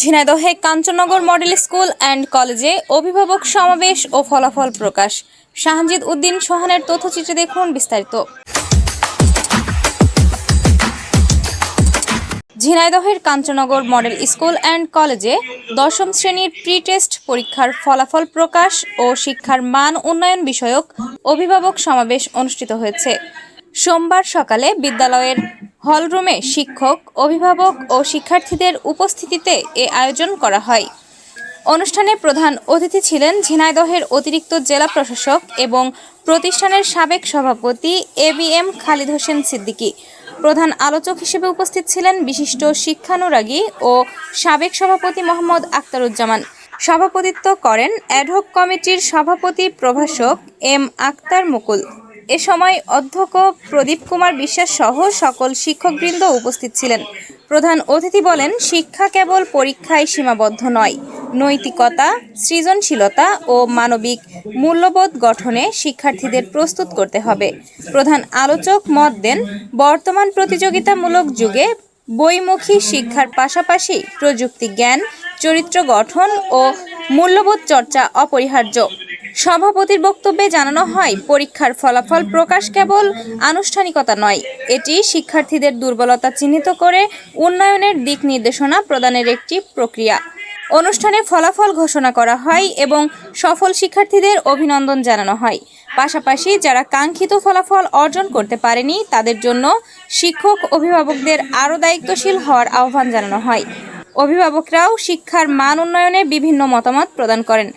ঝিনাইদহে Kanchannagar model school and কলেজে অভিভাবক সমাবেশ ও ফলাফল প্রকাশ। শাহজিদ উদ্দিন সোহানের তথ্যচিত্রে দেখুন বিস্তারিত। ঝিনাইদহের কাঞ্চনগর মডেল স্কুল অ্যান্ড কলেজে দশম শ্রেণির প্রি টেস্ট পরীক্ষার ফলাফল প্রকাশ ও শিক্ষার মান উন্নয়ন বিষয়ক অভিভাবক সমাবেশ অনুষ্ঠিত হয়েছে। সোমবার সকালে বিদ্যালয়ের হলরুমে শিক্ষক, অভিভাবক ও শিক্ষার্থীদের উপস্থিতিতে এ আয়োজন করা হয়। অনুষ্ঠানে প্রধান অতিথি ছিলেন ঝিনাইদহের অতিরিক্ত জেলা প্রশাসক এবং প্রতিষ্ঠানের সাবেক সভাপতি A B M Khalid Hossain Siddiqui. প্রধান আলোচক হিসেবে উপস্থিত ছিলেন বিশিষ্ট শিক্ষানুরাগী ও সাবেক সভাপতি মোহাম্মদ আখতারুজ্জামান। সভাপতিত্ব করেন অ্যাডহক কমিটির সভাপতি প্রভাষক এম আক্তার মুকুল। এ সময় অধ্যক্ষ প্রদীপ কুমার বিশ্বাস সহ সকল শিক্ষকবৃন্দ উপস্থিত ছিলেন। প্রধান অতিথি বলেন, শিক্ষা কেবল পরীক্ষায় সীমাবদ্ধ নয়। নৈতিকতা, সৃজনশীলতা ও মানবিক মূল্যবোধ গঠনে শিক্ষার্থীদের প্রস্তুত করতে হবে। প্রধান আলোচক মত দেন, বর্তমান প্রতিযোগিতামূলক যুগে বইমুখী শিক্ষার পাশাপাশি প্রযুক্তি জ্ঞান, চরিত্র গঠন ও মূল্যবোধ চর্চা অপরিহার্য। সভাপতির বক্তব্যে জানানো হয়, পরীক্ষার ফলাফল প্রকাশ কেবল আনুষ্ঠানিকতা নয়। এটি শিক্ষার্থীদের দুর্বলতা চিহ্নিত করে উন্নয়নের দিক নির্দেশনা প্রদানের একটি প্রক্রিয়া। অনুষ্ঠানে ফলাফল ঘোষণা করা হয় এবং সফল শিক্ষার্থীদের অভিনন্দন জানানো হয়। পাশাপাশি যারা কাঙ্ক্ষিত ফলাফল অর্জন করতে পারেনি, তাদের জন্য শিক্ষক অভিভাবকদের আরও দায়িত্বশীল হওয়ার আহ্বান জানানো হয়। অভিভাবকরাও শিক্ষার মান উন্নয়নে বিভিন্ন মতামত প্রদান করেন।